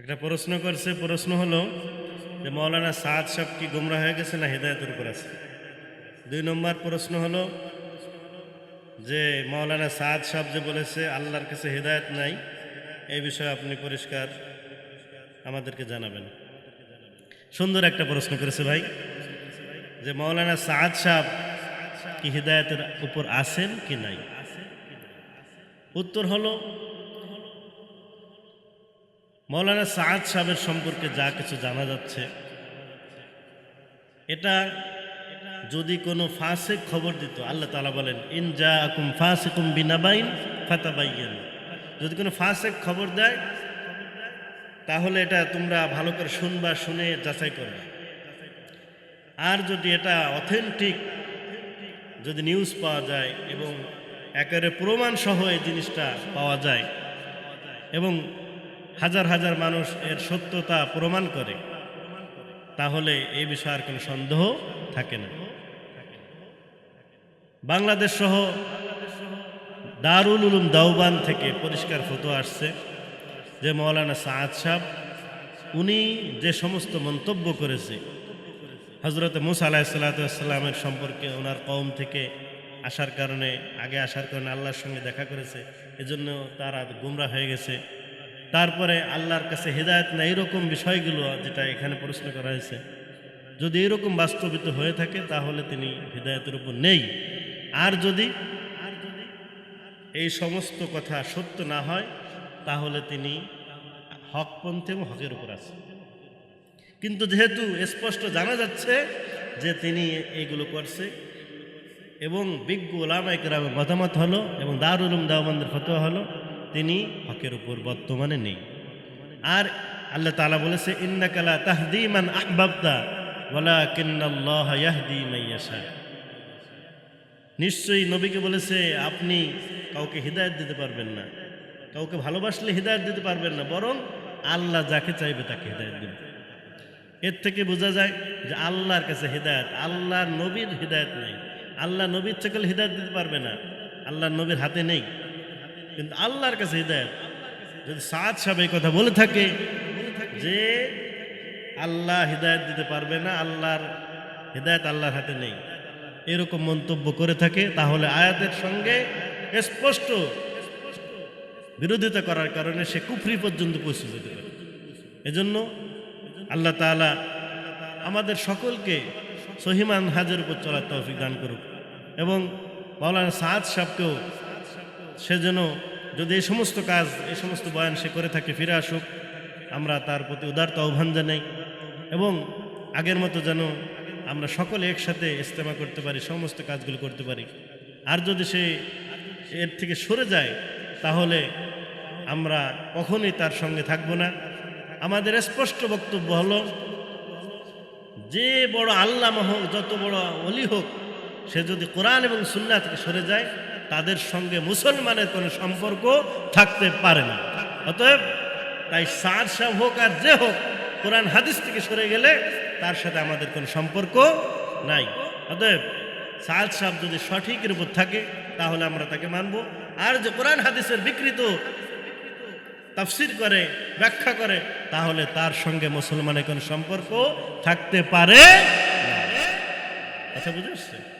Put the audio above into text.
একটা প্রশ্ন করছে, প্রশ্ন হলো যে মৌলানা সাদ সাহেব কি গুমরা হয়ে গেছে না হেদায়তের উপর আছে? দুই নম্বর প্রশ্ন হলো যে মৌলানা সাদ সাহেব যে বলেছে, আল্লাহর কাছে হেদায়ত নাই, এই বিষয়ে আপনি পরিষ্কার আমাদেরকে জানাবেন। সুন্দর একটা প্রশ্ন করেছে ভাই, যে মৌলানা সাদ সাহেব কি হৃদায়তের উপর আছেন কি নাই? উত্তর হলো মৌলানা সাদ সাহেবের সম্পর্কে যা কিছু জানা যাচ্ছে, এটা যদি কোনো ফাসেক খবর দিত, আল্লাহ তালা বলেন, ইন যা আকুম ফাসেকুম বিনাবাইন ফাতাবাইয়েন। যদি কোনো ফাসেক খবর দেয়, তাহলে এটা তোমরা ভালো করে শুনবা, শুনে যাচাই করবে। আর যদি এটা অথেন্টিক, যদি নিউজ পাওয়া যায় এবং একেবারে প্রমাণসহ এই জিনিসটা পাওয়া যায়, এবং হাজার হাজার মানুষ এর সত্যতা প্রমাণ করে, তাহলে এ বিষয়ে আর কোনো সন্দেহ থাকে না। বাংলাদেশ সহ দারুল উলুম দাউবান থেকে পরিষ্কার ফটো আসছে যে মৌলানা সাদ সাহ উনি যে সমস্ত মন্তব্য করেছে হজরত মুসা আলাহিসাল্লামের সম্পর্কে ওনার কম থেকে আসার কারণে, আগে আসার কারণে আল্লাহর সঙ্গে দেখা করেছে, এজন্য তারা গুমরা হয়ে গেছে। তারপরে আল্লাহর কাছে হৃদায়ত না এইরকম বিষয়গুলো যেটা এখানে প্রশ্ন করা হয়েছে। যদি এরকম বাস্তবিত হয়ে থাকে, তাহলে তিনি হৃদায়তের উপর নেই। আর যদি এই সমস্ত কথা সত্য না হয়, তাহলে তিনি হকপন্থী এবং হকের উপর আছে। কিন্তু যেহেতু স্পষ্ট জানা যাচ্ছে যে তিনি এইগুলো করছে, এবং বিজ্ঞ ওলামাই গ্রামের মতামত হলো, এবং দারুল উলুম দাওবন্দের ফতোয়া হলো, তিনি হকের উপর বর্তমানে নেই। আর আল্লাহ তালা বলেছে ইন্নাকালা তাহদিমান আহবাবতা ওলা কিন্নাল্লাহ ইয়াহদি নিশ্চয়ই নবীকে বলেছে, আপনি কাউকে হৃদায়ত দিতে পারবেন না। কাউকে ভালোবাসলে হৃদায়ত দিতে পারবেন না, বরং আল্লাহ যাকে চাইবে তাকে হৃদায়ত দিবে। এর থেকে বোঝা যায় যে আল্লাহর কাছে হৃদায়ত, আল্লাহর নবীর হৃদায়ত নেই। আল্লাহ নবীর চেকল হৃদায়ত দিতে পারবে না। আল্লাহর নবীর হাতে নেই। কিন্তু আল্লাহর কাছে হৃদায়ত যদি সাদ সাহেব এই কথা বলে থাকে যে আল্লাহ হৃদায়ত দিতে পারবে না, আল্লাহর হৃদায়ত আল্লাহর হাতে নেই। এরকম মন্তব্য করে থাকে, তাহলে আয়াতের সঙ্গে স্পষ্ট বিরোধিতা করার কারণে সে কুফরি পর্যন্ত পৌঁছে যেতে পারে। এজন্য আল্লাহ তাআলা আমাদের সকলকে সহিমান হাজের উপর চলার তৌফিক দান করুক এবং মাওলানা সাদ সাহেবকেও সে যেন যদি এই সমস্ত কাজ, এই সমস্ত বয়ান সে করে থাকে, ফিরে আসুক, আমরা তার প্রতি উদারতা আহ্বান জানাই এবং আগের মতো যেন আমরা সকলে একসাথে ইস্তেমা করতে পারি, সমস্ত কাজগুলো করতে পারি। আর যদি সে এর থেকে সরে যায়, তাহলে আমরা কখনই তার সঙ্গে থাকব না। আমাদের স্পষ্ট বক্তব্য হলো, যে বড় আল্লাহ হোক, যত বড় অলি হোক, সে যদি কোরআন এবং সুন্না থেকে সরে যায় তাদের সঙ্গে মুসলমানের কোনো সম্পর্ক থাকতে পারে না। অতএব তাই সার সাহ হোক আর যে হোক, কোরআন হাদিস থেকে সরে গেলে তার সাথে আমাদের কোনো সম্পর্ক নাই। অতএব সাদ সাহেব যদি সঠিকের উপর থাকে, তাহলে আমরা তাকে মানব। আর যে কোরআন হাদিসের বিকৃত তাফসির করে, ব্যাখ্যা করে, তাহলে তার সঙ্গে মুসলমানের কোনো সম্পর্ক থাকতে পারে। কথা বুঝে আসছে?